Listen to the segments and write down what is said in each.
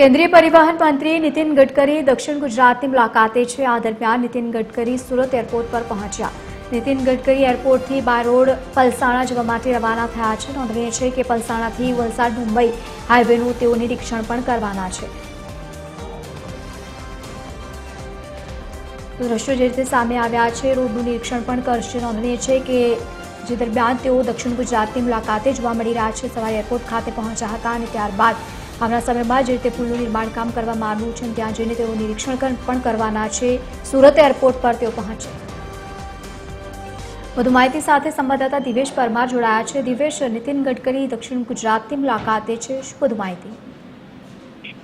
કેન્દ્રીય પરિવહન મંત્રી નીતિન ગડકરી દક્ષિણ ગુજરાતની મુલાકાતે છે. આ દરમિયાન નીતિન ગડકરી સુરત એરપોર્ટ પર પહોંચ્યા. નીતિન ગડકરી એરપોર્ટથી બાય રોડ પલસાણા જવા માટે રવાના થયા છે. નોંધનીય છે કે પલસાણાથી વલસાડ, મુંબઈ હાઈવેનું તેઓ નિરીક્ષણ પણ કરવાના છે. દ્રશ્યો જે રીતે સામે આવ્યા છે, રોડનું નિરીક્ષણ પણ કરશે. નોંધનીય છે કે જે દરમિયાન તેઓ દક્ષિણ ગુજરાતની મુલાકાતે જોવા મળી રહ્યા છે. સવારે એરપોર્ટ ખાતે પહોંચ્યા હતા અને ત્યારબાદ આવનાર સમયમાં જે રીતે પુલનું નિર્માણ કામ કરવામાં આવ્યું છે ત્યાં જઈને તેઓ નિરીક્ષણ પણ કરવાના છે. સુરત એરપોર્ટ પર તેઓ પહોંચે વધુ માહિતી સાથે સંવાદદાતા દિવેશ પરમાર જોડાયા છે. દિવેશ, નીતિન ગડકરી દક્ષિણ ગુજરાતની મુલાકાતે છે. શું વધુ માહિતી?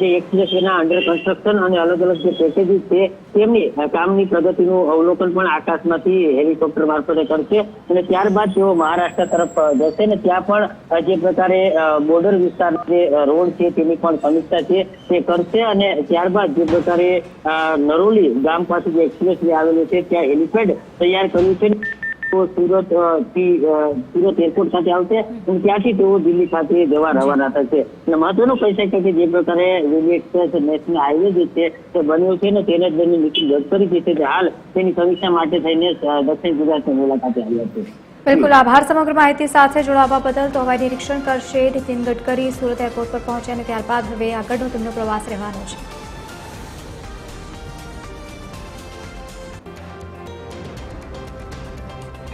જે એક્સપ્રેસ વેના અંડર કન્સ્ટ્રક્શન અને અલગ અલગ જે પેકેજીસ છે, તેમની કામની પ્રગતિનું અવલોકન પણ આકાશમાંથી હેલિકોપ્ટર મારફતે કરશે. અને ત્યારબાદ તેઓ મહારાષ્ટ્ર તરફ જશે ને ત્યાં પણ જે પ્રકારે બોર્ડર વિસ્તાર જે રોડ છે તેની પણ સમીક્ષા છે તે કરશે. અને ત્યારબાદ જે પ્રકારે નરોલી ગામ પાસે જે એક્સપ્રેસ આવેલું છે, ત્યાં હેલિપેડ તૈયાર કર્યું છે. સુરતથી સુરત એરપોર્ટ ખાતે આવશે અને ત્યાંથી તેઓ દિલ્હી ખાતે જવા રવાના થશે. અને મહત્વનું કહી શકાય કે જે પ્રકારે રેલવે એક્સપ્રેસ નેશનલ હાઈવે જે છે તે બન્યો છે ને તેને જ લઈને નીતિન ગડકરી જે છે હાલ તેની સમીક્ષા માટે થઈને દક્ષિણ ગુજરાતની મુલાકાતે આવ્યા છે. બિલકુલ આભાર સમગ્ર માહિતી સાથે જોડાવા બદલ. તો હવે નિરીક્ષણ કરશે નીતિન ગડકરી સુરત એરપોર્ટ પર પહોંચ્યા અને ત્યારબાદ હવે આગળનો તેમનો પ્રવાસ રહેવાનો છે.